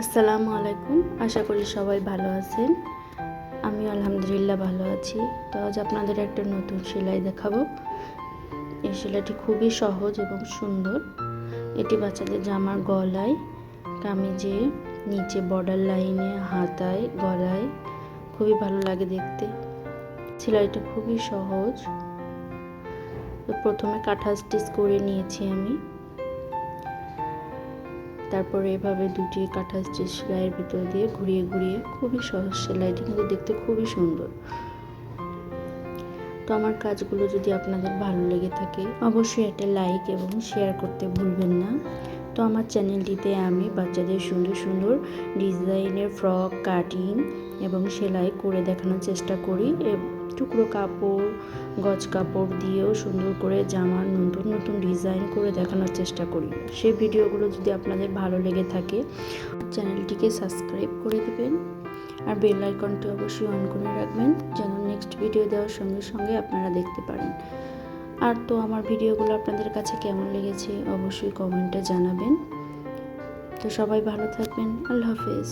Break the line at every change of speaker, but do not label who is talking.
আসসালামু আলাইকুম। আশা করি সবাই ভালো আছেন। আমি আলহামদুলিল্লাহ ভালো আছি। তো আজ আপনাদের একটা নতুন সেলাই দেখাবো। এই সেলাইটি খুবই সহজ এবং সুন্দর। এটি বাচ্চাদের জামার গলায়, কামিজে, নিচে বর্ডার লাইনে হাতায়, গলায়। খুবই ভালো লাগে দেখতে। সেলাইটা খুবই সহজ। প্রথমে কাঁথা স্টিচ করে নিয়েছি আমি। তারপরে এভাবে দুটি কাঁথা স্টিচ সেলাইয়ের ভিতর দিয়ে ঘুরিয়ে ঘুরিয়ে খুবই সহজ সেলাইটি কিন্তু দেখতে খুবই সুন্দর। তো আমার কাজগুলো যদি আপনাদের ভালো লেগে থাকে, অবশ্যই একটা লাইক এবং শেয়ার করতে ভুলবেন না। তো আমার চ্যানেলটিতে আমি বাচ্চাদের সুন্দর সুন্দর ডিজাইনের ফ্রক কাটিং এবং সেলাই করে দেখানোর চেষ্টা করি টুকরো কাপড়, গজ কাপড় দিয়েও সুন্দর করে জামার নতুন নতুন ডিজাইন করে দেখানোর চেষ্টা করি। সেই ভিডিওগুলো যদি আপনাদের ভালো লেগে থাকে, চ্যানেলটিকে সাবস্ক্রাইব করে দেবেন আর বেল আইকনটি অবশ্যই অন করে রাখবেন যেন নেক্সট ভিডিও দেওয়ার সঙ্গে সঙ্গে আপনারা দেখতে পারেন। আর তো আমার ভিডিওগুলো আপনাদের কাছে কেমন লেগেছে অবশ্যই কমেন্টে জানাবেন। তো সবাই ভালো থাকবেন। আল্লাহ হাফেজ।